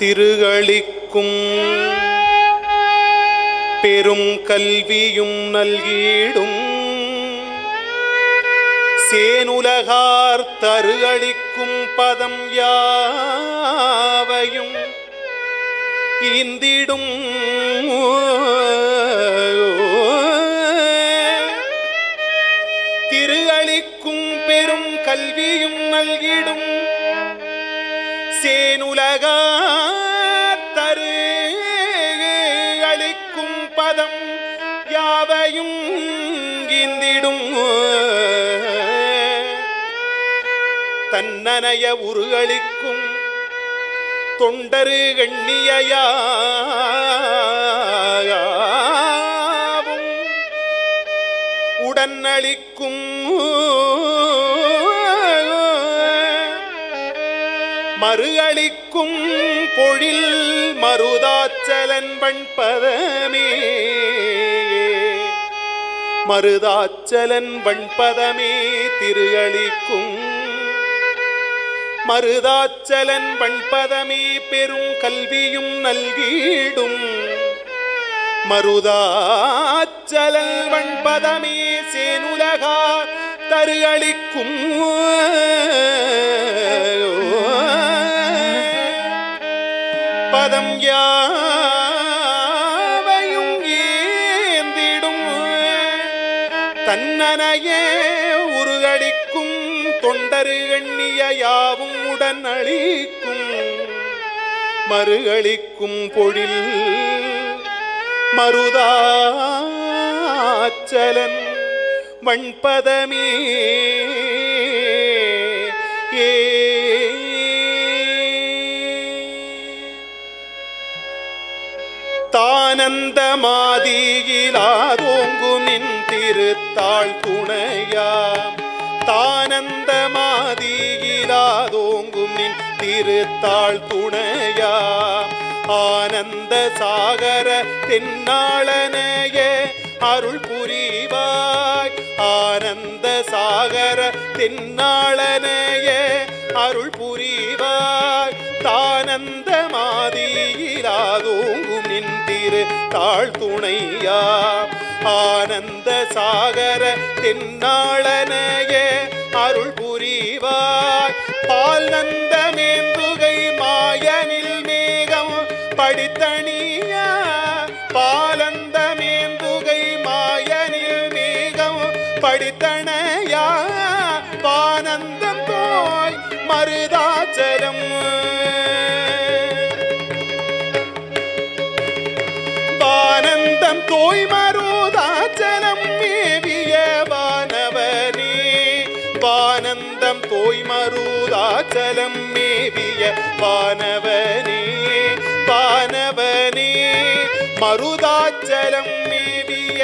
திருகளிக்கும் பெரும் கல்வியும் நல்கீடும். சேனுலகார் தருகளிக்கும் பதம் யாவையும் இந்திடும் திருகளிக்கும் பெரும் கல்வியும் நல்கிடும். சேனுலக அளிக்கும் பதம் யாவையும் இந்திடும் தன்னனைய உருகளிக்கும் தொண்டரு கண்ணியாவும் உடன் அளிக்கும் மறு அளிக்கும் பொழில் மருதாச்சலன் வண்பதமே. மருதாச்சலன் வண்பதமே திருகளிக்கும் மருதாச்சலன் வண்பதமே பெரும் கல்வியும் நல்கீடும். மருதாச்சலன் வண்பதமே சேனுலகா தரு அளிக்கும் பதம் யாவையும் ஏந்திடும். தன்னனையே உருகடிக்கும் தொண்டரு எண்ணிய யாவும் உடன் அழிக்கும் மறுகளிக்கும் பொழில் மருதாச்சலன். வண்பதமே தானந்த மாதியிலாதோங்கு திருத்தாள் துணையாம் தானந்த மாதியிலாதோங்கும் நின் திருத்தாள் துணையா? ஆனந்த சாகர தென்னாளனைய அருள் புரிவாய். ஆனந்த சாகர தென்னாளனைய அருள் புரிவாய். தானந்த மாதியிலாதோங்கும் நின் திரு தாழ் துணையா? ஆனந்த சாகர தென்னாளனைய அருள் புரிவாய். பால் நந்த மேந்துகை மாயனில் மேகம் படித்தணியா. பாலந்த மேந்துகை மாயனில் மேகம் படித்தன தோய்மருதாச்சலம் மேவிய வானவனே வானந்தம் தோய்மருதாச்சலம் மேவிய வானவனே வானவனே மருதாச்சலம் மேவிய